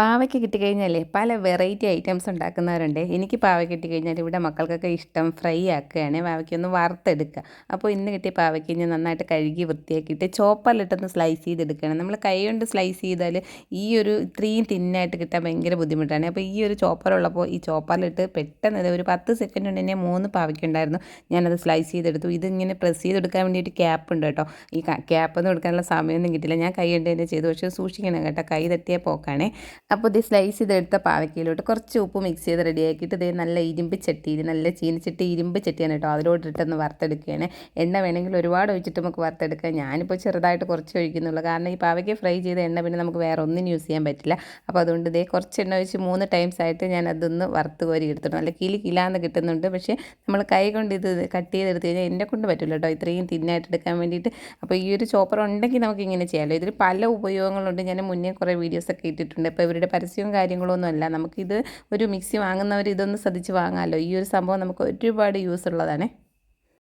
പാവയ്ക്ക് കിട്ടിക്കഴിഞ്ഞാലേ പല variety items ഉണ്ടാക്കുന്നവരുണ്ട്. എനിക്ക് പാവയ്ക്ക് കിട്ടിക്കഴിഞ്ഞാൽ ഇവിടെ മക്കൾക്കൊക്കെ ഇഷ്ടം ഫ്രൈ ആക്കുകയാണ്. പാവയ്ക്ക് ഒന്ന് വറുത്തെടുക്കുക. അപ്പോൾ ഇന്ന് കിട്ടിയ പാവയ്ക്ക് ഞാൻ നന്നായിട്ട് കഴുകി വൃത്തിയാക്കിയിട്ട് ചോപ്പറിലിട്ടൊന്ന് സ്ലൈസ് ചെയ്തെടുക്കുകയാണ്. നമ്മൾ കൈ കൊണ്ട് സ്ലൈസ് ചെയ്താൽ ഈ ഒരു ഇത്രയും തിന്നായിട്ട് കിട്ടാൻ ഭയങ്കര ബുദ്ധിമുട്ടാണ്. അപ്പോൾ ഈ ഒരു ചോപ്പറുള്ളപ്പോൾ ഈ ചോപ്പറിലിട്ട് പെട്ടെന്ന് ഒരു പത്ത് സെക്കൻഡ് കൊണ്ട് തന്നെ മൂന്ന് പാവയ്ക്കുണ്ടായിരുന്നു ഞാനത് സ്ലൈസ് ചെയ്തെടുത്തു. ഇതിങ്ങനെ പ്രസ് ചെയ്തെടുക്കാൻ വേണ്ടിയിട്ട് ക്യാപ്പ് ഉണ്ട് കേട്ടോ. ഈ ക്യാപ്പൊന്നും എടുക്കാനുള്ള സമയമൊന്നും കിട്ടില്ല ഞാൻ കൈ കൊണ്ട് തന്നെ ചെയ്തു. പക്ഷേ സൂക്ഷിക്കണം കേട്ടോ. കൈ തട്ടിയാൽ പോക്കാണേ. അപ്പോൾ ഇത് സ്ലൈസ് ചെയ്തെടുത്ത പാവയ്ക്കയിലോട്ട് കുറച്ച് ഉപ്പ് മിക്സ് ചെയ്ത് റെഡിയാക്കിയിട്ട് ഇത് നല്ല ഇരുമ്പ് ചട്ടിയിൽ നല്ല ചീനിച്ചിട്ട് ഇരുമ്പ് ചട്ടിയാണ് കേട്ടോ. അതിലോട്ട് ഇട്ടൊന്ന് വറുത്തെടുക്കുകയാണ്. എണ്ണ വേണമെങ്കിൽ ഒരുപാട് ഒഴിച്ചിട്ട് നമുക്ക് വറുത്തെടുക്കാം. ഞാനിപ്പോൾ ചെറുതായിട്ട് കുറച്ച് ഒഴിക്കുന്നുള്ളൂ. കാരണം ഈ പാവയ്ക്ക് ഫ്രൈ ചെയ്ത എണ്ണ പിന്നെ നമുക്ക് വേറെ ഒന്നിനും യൂസ് ചെയ്യാൻ പറ്റില്ല. അപ്പോൾ അതുകൊണ്ട് ഇതേ കുറച്ച് എണ്ണ ഒഴിച്ച് മൂന്ന് ടൈംസ് ആയിട്ട് ഞാൻ അതൊന്ന് വറുത്ത് കോരി എടുത്തിട്ടു നല്ല കിലി കിലാന്ന് കിട്ടുന്നുണ്ട്. പക്ഷേ നമ്മൾ കൈ കൊണ്ട് ഇത് കട്ട് ചെയ്തെടുത്ത് കഴിഞ്ഞാൽ എന്നെ കൊണ്ട് പറ്റില്ല കേട്ടോ. ഇത്രയും തിന്നായിട്ട് എടുക്കാൻ വേണ്ടിയിട്ട്. അപ്പോൾ ഈ ഒരു ചോപ്പർ ഉണ്ടെങ്കിൽ നമുക്ക് ഇങ്ങനെ ചെയ്യാമല്ലോ ഇതിൽ പല ഉപയോഗങ്ങളുണ്ട്. ഞാൻ മുന്നേ കുറേ വീഡിയോസൊക്കെ ഇട്ടിട്ടുണ്ട്. അപ്പോൾ ഇവരുടെ പരസ്യവും കാര്യങ്ങളൊന്നും അല്ല. നമുക്കിത് ഒരു മിക്സി വാങ്ങുന്നവർ ഇതൊന്ന് ശ്രദ്ധിച്ച് വാങ്ങാമല്ലോ ഈ ഒരു സംഭവം നമുക്ക് ഒരുപാട് യൂസ് ഉള്ളതാണ്.